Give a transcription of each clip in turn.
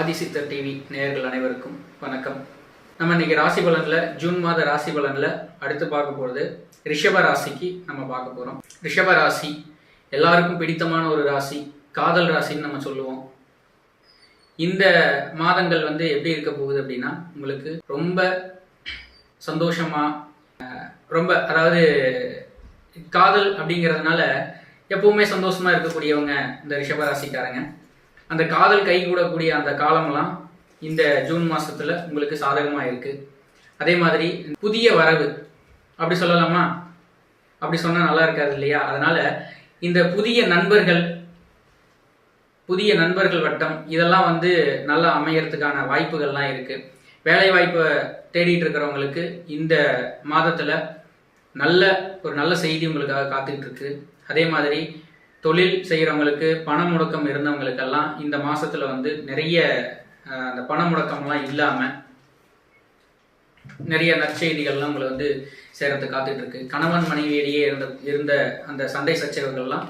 ஆதிசித்தர் TV நேயர்கள் அனைவருக்கும் வணக்கம். நம்ம இன்னைக்கு ராசி பலன்ல ஜூன் மாத ராசி பலன்ல அடுத்து பார்க்க போறது ரிஷப ராசிக்கு நம்ம பார்க்க போறோம். ரிஷப ராசி எல்லாருக்கும் பிடித்தமான ஒரு ராசி காதல் ராசின்னு நம்ம சொல்லுவோம். இந்த மாதங்கள் வந்து எப்படி இருக்க போகுது அப்படின்னா உங்களுக்கு ரொம்ப சந்தோஷமா ரொம்ப அதாவது காதல் அப்படிங்கிறதுனால எப்பவுமே சந்தோஷமா இருக்கக்கூடியவங்க இந்த ரிஷப ராசிக்காரங்க. அந்த காதல் கைகூடக்கூடிய அந்த காலம்லாம் இந்த ஜூன் மாசத்துல உங்களுக்கு சாதகமா இருக்கு அதே மாதிரி புதிய வரவு அப்படி சொல்லலாமா? அப்படி சொன்னா நல்லா இருக்காது இல்லையா? அதனால இந்த புதிய நண்பர்கள் புதிய நண்பர்கள் வட்டம் இதெல்லாம் வந்து நல்லா அமையறதுக்கான வாய்ப்புகள்லாம் இருக்கு. வேலை வாய்ப்பை தேடிட்டு இருக்கிறவங்களுக்கு இந்த மாதத்துல நல்ல ஒரு நல்ல செய்தி உங்களுக்காக காத்துக்கிட்டு இருக்கு. அதே மாதிரி தொழில் செய்கிறவங்களுக்கு பண முடக்கம் இருந்தவங்களுக்கெல்லாம் இந்த மாசத்துல வந்து நிறைய அந்த பண முடக்கம்லாம் இல்லாம நிறைய நற்செய்திகள்லாம் உங்களை வந்து சேரத்து காத்துட்டு இருக்கு கணவன் மனைவியிடையே இருந்த இருந்த அந்த சண்டை சச்சரவுகள்லாம்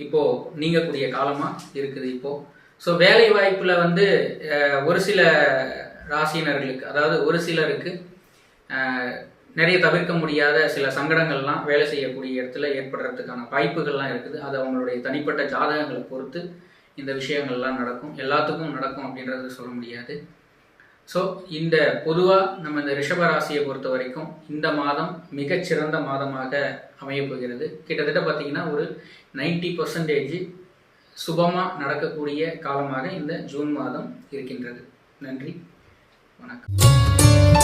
இப்போ நீங்கக்கூடிய காலமா இருக்குது இப்போ. ஸோ வேலை வாய்ப்புல வந்து ஒரு சில ராசியினர்களுக்கு அதாவது ஒரு சிலருக்கு நிறைய தவிர்க்க முடியாத சில சங்கடங்கள்லாம் வேலை செய்யக்கூடிய இடத்துல ஏற்படுறதுக்கான வாய்ப்புகள்லாம் இருக்குது. அது அவங்களுடைய தனிப்பட்ட ஜாதகங்களை பொறுத்து இந்த விஷயங்கள்லாம் நடக்கும். எல்லாத்துக்கும் நடக்கும் அப்படின்றது சொல்ல முடியாது. ஸோ இந்த பொதுவாக நம்ம இந்த ரிஷபராசியை பொறுத்த வரைக்கும் இந்த மாதம் மிகச்சிறந்த மாதமாக அமையப்போகிறது. கிட்டத்தட்ட பார்த்தீங்கன்னா ஒரு நைன்டி பர்சன்டேஜ் சுபமாக நடக்கக்கூடிய காலமாக இந்த ஜூன் மாதம் இருக்கின்றது. நன்றி. வணக்கம்.